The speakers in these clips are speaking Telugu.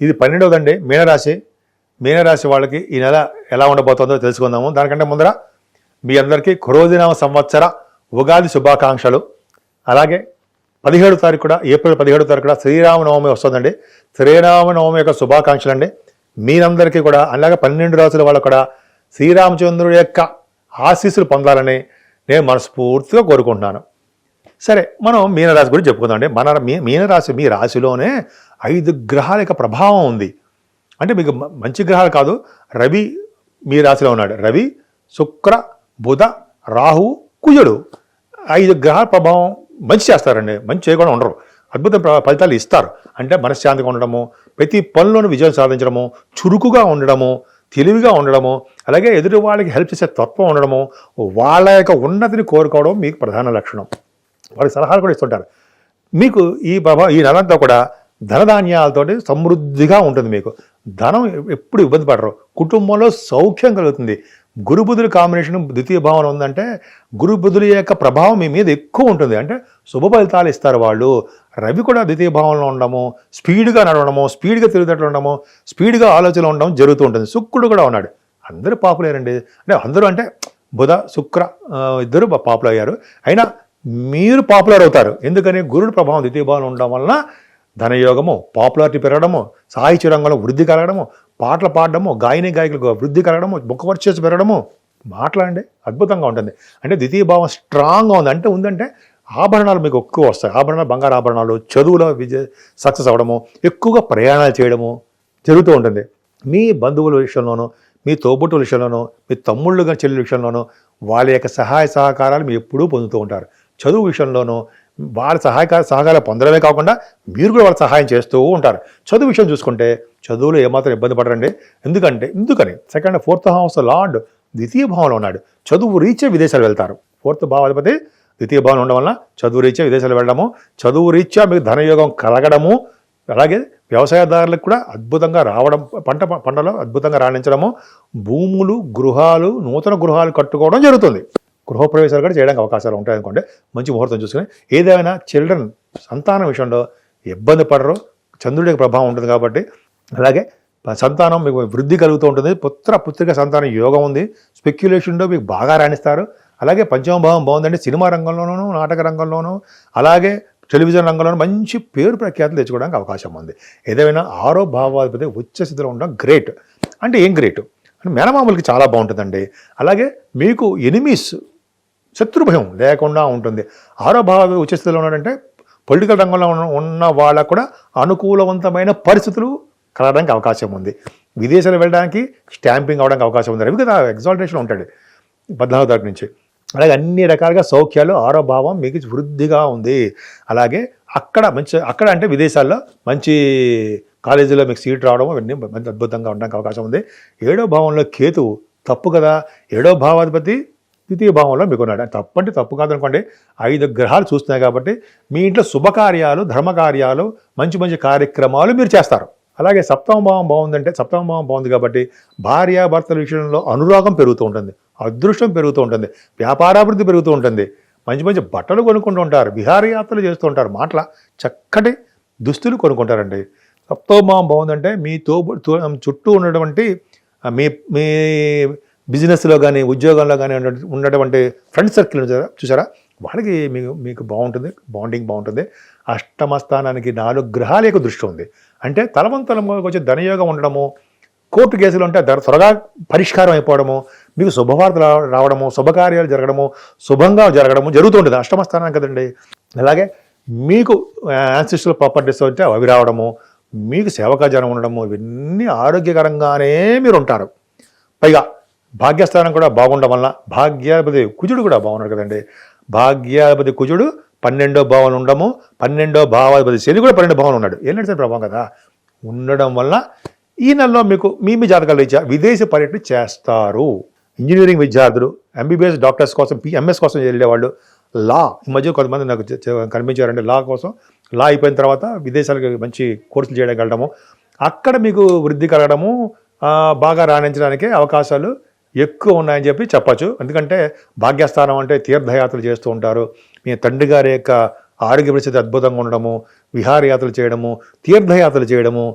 ఇది పన్నెండవదండి మీనరాశి. మీనరాశి వాళ్ళకి ఈ నెల ఎలా ఉండబోతుందో తెలుసుకుందాము. దానికంటే ముందర మీ అందరికీ క్రోధినామ సంవత్సర ఉగాది శుభాకాంక్షలు. అలాగే పదిహేడు తారీఖు కూడా ఏప్రిల్ పదిహేడు తారీఖు కూడా శ్రీరామనవమి వస్తుందండి. శ్రీరామనవమి యొక్క శుభాకాంక్షలు అండి మీరందరికీ కూడా అలాగే పన్నెండు రాసుల వాళ్ళకు కూడా శ్రీరామచంద్రుడి యొక్క ఆశీస్సులు పొందాలని నేను మనస్ఫూర్తిగా కోరుకుంటున్నాను. సరే మనం మీనరాశి గురించి చెప్పుకుందామండి మన మీ మీనరాశి మీ రాశిలోనే ఐదు గ్రహాల యొక్క ప్రభావం ఉంది. అంటే మీకు మంచి గ్రహాలు కాదు. రవి మీ రాశిలో ఉన్నాడు. రవి శుక్ర బుధ రాహు కుజుడు ఐదు గ్రహాల ప్రభావం మంచి చేస్తారండి. మంచి చేయకుండా ఉండరు. అద్భుత ఫలితాలు ఇస్తారు. అంటే మనశ్శాంతిగా ఉండడము ప్రతి పనిలోనూ విజయం సాధించడము చురుకుగా ఉండడము తెలివిగా ఉండడము అలాగే ఎదుటి వాళ్ళకి హెల్ప్ చేసే తత్వం ఉండడము వాళ్ళ యొక్క ఉన్నతిని కోరుకోవడం మీకు ప్రధాన లక్షణం. వాళ్ళకి సలహాలు కూడా ఇస్తుంటారు. మీకు ఈ ప్రభావం ఈ నెలంతా కూడా ధనధాన్యాలతో సమృద్ధిగా ఉంటుంది మీకు. ధనం ఎప్పుడు ఇబ్బంది పడరు. కుటుంబంలో సౌఖ్యం కలుగుతుంది. గురుబుధుల కాంబినేషన్ ద్వితీయ భావన ఉందంటే గురుబుధుల యొక్క ప్రభావం మీ మీద ఎక్కువ ఉంటుంది. అంటే శుభ ఫలితాలు ఇస్తారు వాళ్ళు. రవి కూడా ద్వితీయ భావనలో ఉండడము స్పీడ్గా నడవడము స్పీడ్గా తిరుగుతట్లు ఉండడము స్పీడ్గా ఆలోచనలు ఉండడం జరుగుతూ ఉంటుంది. శుక్రుడు కూడా ఉన్నాడు. అందరూ పాపులర్ అండి అంటే అందరూ అంటే బుధ శుక్ర ఇద్దరు పాపులర్ అయ్యారు అయినా మీరు పాపులర్ అవుతారు. ఎందుకని? గురుడు ప్రభావం ద్వితీయ భావంలో ఉండడం వలన ధనయోగము పాపులారిటీ పెరగడము సాహిత్య రంగంలో వృద్ధి కలగడము పాటలు పాడడము గాయని గాయకులకు వృద్ధి కలగడము బుక్ వర్చెస్ పెరగడము మాట్లాడండి. అద్భుతంగా ఉంటుంది. అంటే ద్వితీయ భావం స్ట్రాంగ్గా ఉంది. అంటే ఉందంటే ఆభరణాలు మీకు ఎక్కువ వస్తాయి. ఆభరణాలు బంగారు ఆభరణాలు చదువులో విజయ సక్సెస్ అవ్వడము ఎక్కువగా ప్రయాణాలు చేయడము జరుగుతూ ఉంటుంది. మీ బంధువుల విషయంలోనూ మీ తోబుట్టుల విషయంలోనూ మీ తమ్ముళ్ళు కానీ చెల్లెల విషయంలోనూ వాళ్ళ యొక్క సహాయ సహకారాలు మీరు ఎప్పుడూ పొందుతూ ఉంటారు. చదువు విషయంలోనూ వాళ్ళ సహాయక సహకారాలు పొందడమే కాకుండా మీరు కూడా వాళ్ళ సహాయం చేస్తూ ఉంటారు. చదువు విషయం చూసుకుంటే చదువులో ఏమాత్రం ఇబ్బంది పడరండి. ఎందుకంటే ఎందుకని? సెకండ్ ఫోర్త్ హౌస్ లార్డ్ ద్వితీయ భావంలో ఉన్నాడు. చదువు రీచే విదేశాలు వెళ్తారు. ఫోర్త్ భావాధిపతి ద్వితీయ భావన ఉండడం వలన చదువు రీత్యా విదేశాలు వెళ్ళడము చదువు రీత్యా మీకు ధనయోగం కలగడము అలాగే వ్యవసాయదారులకు కూడా అద్భుతంగా రావడం పంట పంటలో అద్భుతంగా రాణించడము భూములు గృహాలు నూతన గృహాలు కట్టుకోవడం జరుగుతుంది. గృహప్రవేశాలు కూడా చేయడానికి అవకాశాలు ఉంటాయి అనుకోండి మంచి ముహూర్తం చూసుకుని ఏదైనా చిల్డ్రన్ సంతానం విషయంలో ఇబ్బంది పడరు చంద్రుడి యొక్క ప్రభావం ఉంటుంది కాబట్టి. అలాగే సంతానం మీకు వృద్ధి కలుగుతూ ఉంటుంది పుత్ర పుత్రిక సంతానం యోగం ఉంది స్పెక్యులేషన్లో మీకు బాగా రాణిస్తారు. అలాగే పంచమ భావం బాగుందండి సినిమా రంగంలోనూ నాటక రంగంలోనూ అలాగే టెలివిజన్ రంగంలోనూ మంచి పేరు ప్రఖ్యాతులు తెచ్చుకోవడానికి అవకాశం ఉంది. ఏదైనా ఆరో భావాధిపతి ఉచ్చ స్థితిలో ఉండడం గ్రేట్ అంటే ఏం గ్రేట్ అంటే మేనమామలకి చాలా బాగుంటుందండి. అలాగే మీకు ఎనిమీస్ శత్రుభయం లేకుండా ఉంటుంది. ఆరో భావ ఉచ్చస్థితిలో ఉన్నాడంటే పొలిటికల్ రంగంలో ఉన్న ఉన్న వాళ్ళకు కూడా అనుకూలవంతమైన పరిస్థితులు కలగడానికి అవకాశం ఉంది. విదేశాలు వెళ్ళడానికి స్టాంపింగ్ అవడానికి అవకాశం ఉంది. రవి కదా ఎగ్జాల్టేషన్ ఉంటాడు పద్నాలుగు తారీఖు నుంచి. అలాగే అన్ని రకాలుగా సౌఖ్యాలు ఆరో భావం మీకు వృద్ధిగా ఉంది. అలాగే అక్కడ మంచి అక్కడ అంటే విదేశాల్లో మంచి కాలేజీలో మీకు సీట్ రావడం ఇవన్నీ మంచి అద్భుతంగా ఉండడానికి అవకాశం ఉంది. ఏడో భావంలో కేతువు తప్పు కదా. ఏడో భావాధిపతి ద్వితీయ భావంలో మీకు తప్పంటే తప్పు కాదనుకోండి ఐదు గ్రహాలు చూస్తున్నాయి కాబట్టి మీ ఇంట్లో శుభకార్యాలు ధర్మకార్యాలు మంచి మంచి కార్యక్రమాలు మీరు చేస్తారు. అలాగే సప్తమ భావం బాగుందంటే సప్తమ భావం బాగుంది కాబట్టి భార్యాభర్తల విషయంలో అనురాగం పెరుగుతూ ఉంటుంది అదృష్టం పెరుగుతూ ఉంటుంది వ్యాపారాభివృద్ధి పెరుగుతూ ఉంటుంది. మంచి మంచి బట్టలు కొనుక్కుంటూ ఉంటారు విహారయాత్రలు చేస్తూ ఉంటారు. మాటల చక్కటి దుస్తులు కొనుక్కుంటారండి. సప్తమ భావం బాగుందంటే మీ తో తో- చుట్టూ ఉన్నటువంటి మీ మీ బిజినెస్లో కానీ ఉద్యోగంలో కానీ ఉన్నటువంటి ఫ్రెండ్ సర్కిల్ చూసారా? వాళ్ళకి మీకు మీకు బాగుంటుంది బాండింగ్ బాగుంటుంది. అష్టమ స్థానానికి నాలుగు గ్రహాల యొక్క దృష్టి ఉంది. అంటే తలవంతలంగా వచ్చి ధనయోగం ఉండడము కోర్టు కేసులు ఉంటే త్వరగా పరిష్కారం అయిపోవడము మీకు శుభవార్తలు రావడము శుభకార్యాలు జరగడము శుభంగా జరగడము జరుగుతూ ఉంటుంది. అష్టమ స్థానం కదండి. అలాగే మీకు యాన్సిస్టల్ ప్రాపర్టీస్ ఉంటే అవి రావడము మీకు సేవకాజనం ఉండడము ఇవన్నీ ఆరోగ్యకరంగానే మీరు ఉంటారు పైగా భాగ్యస్థానం కూడా బాగుండడం వలన భాగ్యాధిపతి కుజుడు కూడా బాగున్నాడు కదండి. భాగ్యాధిపతి కుజుడు పన్నెండో భావన ఉండము పన్నెండో భావాధిపతి శని కూడా పన్నెండో భావన ఉన్నాడు. ఏం ప్రభావం కదా? ఉండడం వల్ల ఈ నెలలో మీకు మీ మీ జాతకాలు ఇచ్చా విదేశీ పర్యటన చేస్తారు. ఇంజనీరింగ్ విద్యార్థులు ఎంబీబీఎస్ డాక్టర్స్ కోసం ఎంఎస్ కోసం వెళ్ళేవాళ్ళు లా ఈ మధ్య కొంతమంది నాకు కనిపించారండి. లా కోసం లా అయిపోయిన తర్వాత విదేశాలకు మంచి కోర్సులు చేయడం వెళ్ళడము అక్కడ మీకు వృద్ధి కలగడము బాగా రాణించడానికి అవకాశాలు ఎక్కువ ఉన్నాయని చెప్పి చెప్పచ్చు. ఎందుకంటే భాగ్యస్థానం అంటే తీర్థయాత్రలు చేస్తూ ఉంటారు. మీ తండ్రి గారి యొక్క ఆరోగ్య పరిస్థితి అద్భుతంగా ఉండడము విహారయాత్రలు చేయడము తీర్థయాత్రలు చేయడము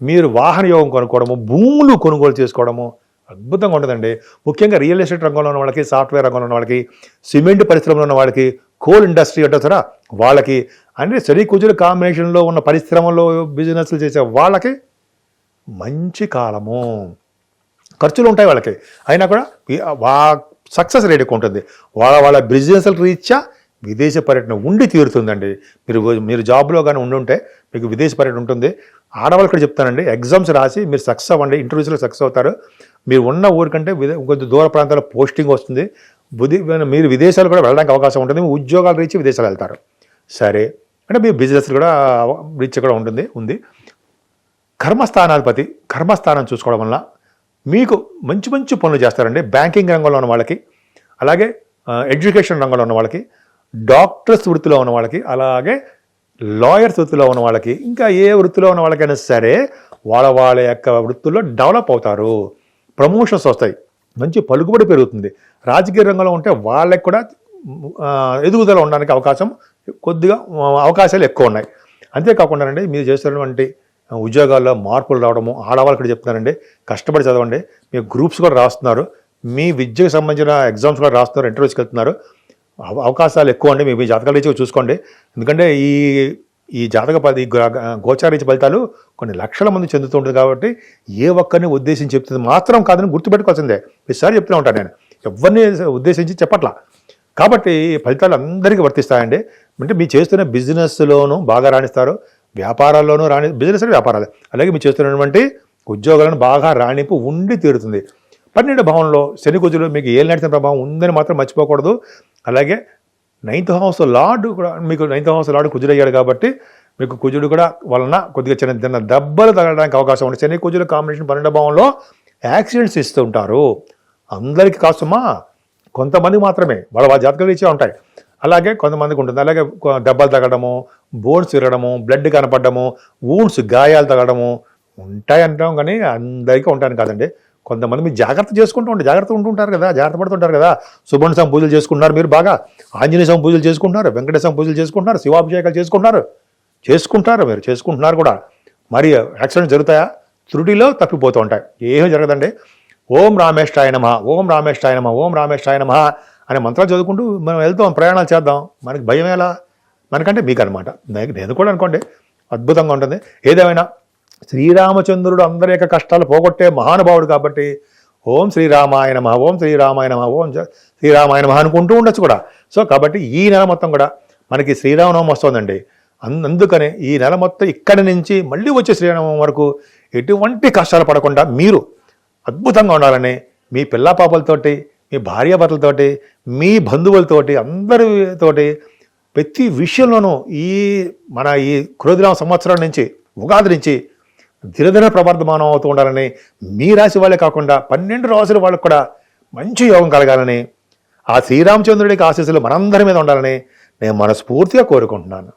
మీరు వాహన యోగం కొనుక్కోవడము భూములు కొనుగోలు చేసుకోవడము అద్భుతంగా ఉంటుందండి. ముఖ్యంగా రియల్ ఎస్టేట్ రంగంలో ఉన్న వాళ్ళకి సాఫ్ట్వేర్ రంగంలో ఉన్న వాళ్ళకి సిమెంట్ పరిశ్రమలో ఉన్న వాళ్ళకి కోల్ ఇండస్ట్రీ అంటే సరే వాళ్ళకి అంటే శని కుజుల కాంబినేషన్లో ఉన్న పరిశ్రమలో బిజినెస్లు చేసే వాళ్ళకి మంచి కాలము. ఖర్చులు ఉంటాయి వాళ్ళకి. అయినా కూడా వా సక్సెస్ రేట్ ఎక్కువ ఉంటుంది. వాళ్ళ వాళ్ళ బిజినెస్ రీత్యా విదేశ పర్యటన ఉండి తీరుతుందండి. మీరు మీరు జాబ్లో కానీ ఉండుంటే మీకు విదేశ పర్యటన ఉంటుంది. ఆడవాళ్ళు కూడా చెప్తానండి ఎగ్జామ్స్ రాసి మీరు సక్సెస్ అవ్వండి ఇంటర్వ్యూస్లో సక్సెస్ అవుతారు. మీరు ఉన్న ఊరికంటే కొద్దిగా దూర ప్రాంతాల్లో పోస్టింగ్ వస్తుంది. బుద్ధి మీరు విదేశాలు కూడా వెళ్ళడానికి అవకాశం ఉంటుంది. మీ ఉద్యోగాలు రీచి విదేశాలు వెళ్తారు. సరే. అంటే మీ బిజినెస్ కూడా రీచ్ కూడా ఉంటుంది ఉంది. కర్మస్థానాధిపతి కర్మస్థానం చూసుకోవడం వల్ల మీకు మంచి మంచి పనులు చేస్తారండి. బ్యాంకింగ్ రంగంలో ఉన్న వాళ్ళకి అలాగే ఎడ్యుకేషన్ రంగంలో ఉన్న వాళ్ళకి డాక్టర్స్ వృత్తిలో ఉన్న వాళ్ళకి అలాగే లాయర్స్ వృత్తిలో ఉన్న వాళ్ళకి ఇంకా ఏ వృత్తిలో ఉన్న వాళ్ళకైనా సరే వాళ్ళ వాళ్ళ యొక్క వృత్తుల్లో డెవలప్ అవుతారు. ప్రమోషన్స్ వస్తాయి. మంచి పలుకుబడి పెరుగుతుంది. రాజకీయ రంగంలో ఉంటే వాళ్ళకి కూడా ఎదుగుదల ఉండడానికి అవకాశం కొద్దిగా అవకాశాలు ఎక్కువ ఉన్నాయి. అంతేకాకుండా అండి మీరు చేస్తున్నటువంటి ఉద్యోగాల్లో మార్పులు రావడము ఆడవాళ్ళు ఇక్కడ చెప్తున్నారండి కష్టపడి చదవండి. మీరు గ్రూప్స్ కూడా రాస్తున్నారు. మీ విద్యకు సంబంధించిన ఎగ్జామ్స్ కూడా రాస్తున్నారు ఇంటర్వ్యూస్కి వెళ్తున్నారు. అవ- అవకాశాలు ఎక్కువ అండి మీ మీ ఇచ్చి రీత్యా చూసుకోండి. ఎందుకంటే ఈ ఈ జాతక పది గోచారీచ ఫలితాలు కొన్ని లక్షల మంది చెందుతుంటుంది కాబట్టి ఏ ఒక్కరిని ఉద్దేశించి చెప్తుంది మాత్రం కాదని గుర్తుపెట్టుకోవాల్సిందే. ఈసారి చెప్తూనే ఉంటాను నేను. ఎవరిని ఉద్దేశించి చెప్పట్లా. కాబట్టి ఈ ఫలితాలు అందరికీ వర్తిస్తాయండి. అంటే మీరు చేస్తున్న బిజినెస్లోనూ బాగా రాణిస్తారు. వ్యాపారాల్లోనూ రాణి బిజినెస్ అంటే వ్యాపారాలే. అలాగే మీరు చేస్తున్నటువంటి ఉద్యోగాలను బాగా రాణింపు ఉండి తీరుతుంది. పన్నెండు భావంలో శని కుజులు మీకు ఏం నడిచిన ప్రభావం ఉందని మాత్రం మర్చిపోకూడదు. అలాగే నైన్త్ హౌస్ లార్డ్ కూడా మీకు నైన్త్ హౌస్ లార్డ్ కుజుడయ్యాడు కాబట్టి మీకు కుజుడు కూడా వలన కొద్దిగా చిన్న చిన్న దెబ్బలు తగలడానికి అవకాశం ఉంది. శని కుజుల కాంబినేషన్ పన్నెండు భావంలో యాక్సిడెంట్స్ ఇస్తూ ఉంటారు అందరికీ కాసుమా కొంతమంది మాత్రమే వాళ్ళ వాళ్ళ జాతకాలు ఇచ్చే ఉంటాయి. అలాగే కొంతమందికి ఉంటుంది. అలాగే దెబ్బలు తగలడము బోన్స్ విరగడము బ్లడ్ కనపడము వూన్స్ గాయాలు తగడము ఉంటాయి అంటాం కానీ అందరికీ ఉంటాను కాదండి. కొంతమంది మీరు జాగ్రత్త చేసుకుంటూ ఉంటే జాగ్రత్త ఉంటుంటారు కదా జాగ్రత్త పడుతుంటారు కదా. సుబ్రహ్మణ్య స్వామి పూజలు చేసుకుంటున్నారు మీరు బాగా. ఆంజనేయ స్వామి పూజలు చేసుకుంటున్నారు వెంకటేశ్వర స్వామి పూజలు చేసుకుంటున్నారు శివాభిషేకాలు చేసుకుంటున్నారు. చేసుకుంటారు మీరు చేసుకుంటున్నారు కూడా. మరి యాక్సిడెంట్ జరుగుతాయా? త్రుటిలో తప్పిపోతూ ఉంటాయి. ఏమీ జరగదండి. ఓం రామేష్టాయ నమ ఓం రామేష్టాయ నమ ఓం రామేష్టాయ నమ. అనే మంత్రాలు చదువుకుంటూ మనం వెళ్తాం ప్రయాణాలు చేద్దాం. మనకి భయం ఎలా? మనకంటే మీకు అనమాట నేను కూడా అనుకోండి అద్భుతంగా ఉంటుంది. ఏదేమైనా శ్రీరామచంద్రుడు అందరి యొక్క కష్టాలు పోగొట్టే మహానుభావుడు కాబట్టి ఓం శ్రీరామాయ నమ ఓం శ్రీరామాయ నమ ఓం జ- శ్రీరామాయ నమ అనుకుంటూ ఉండొచ్చు కూడా. సో కాబట్టి ఈ నెల మొత్తం కూడా మనకి శ్రీరామనవమి వస్తుందండి. అందుకనే ఈ నెల మొత్తం ఇక్కడి నుంచి మళ్ళీ వచ్చే శ్రీరామం వరకు ఎటువంటి కష్టాలు పడకుండా మీరు అద్భుతంగా ఉండాలని మీ పిల్ల పాపలతోటి మీ భార్యాభర్తలతోటి మీ బంధువులతోటి అందరితోటి ప్రతి విషయంలోనూ ఈ మన ఈ క్రోధిరామ సంవత్సరం నుంచి ఉగాది నుంచి దినదిన ప్రవర్ధమానం అవుతూ ఉండాలని మీ రాశి వాళ్ళే కాకుండా పన్నెండు రాసుల వాళ్ళకు కూడా మంచి యోగం కలగాలని ఆ శ్రీరామచంద్రుడికి ఆశీస్సులు మనందరి మీద ఉండాలని నేను మనస్ఫూర్తిగా కోరుకుంటున్నాను.